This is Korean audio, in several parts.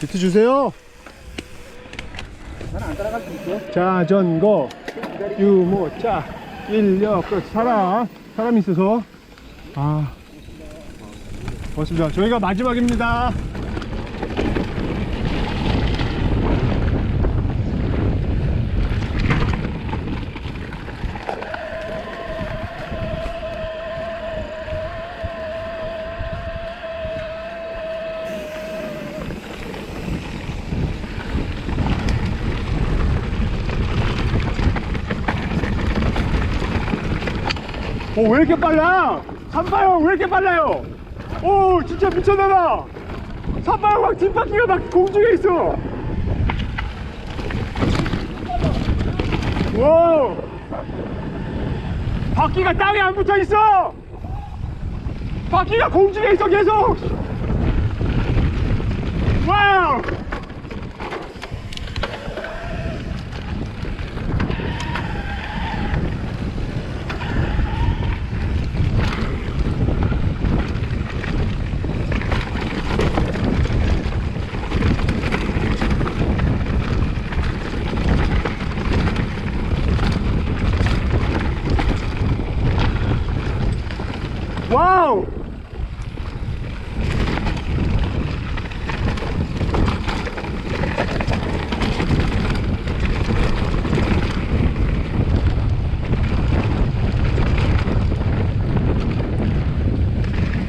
비트 주세요. 나는 안 따라갈 수 있어. 자전거, 유모차, 인력, 그 사람, 사람이 있어서. 아, 고맙습니다. 저희가 마지막입니다. 오, 왜 이렇게 빨라? 삼바형 왜 이렇게 빨라요? 오, 진짜 미쳤나봐. 삼바형 막 뒷바퀴가 막 공중에 있어. 와, 바퀴가 땅에 안 붙어 있어. 바퀴가 공중에 있어 계속. 와우. 와우!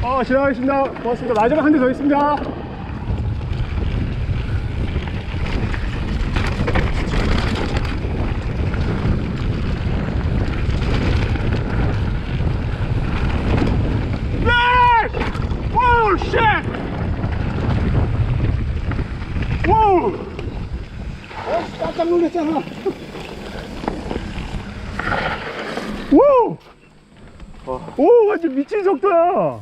어, 지나가겠습니다. 고맙습니다. 마지막 한 대 더 있습니다. Yes! Whoa, shit! Whoa! 어, 깜짝 놀랐잖아. Whoa! 오, 완전 미친 속도야!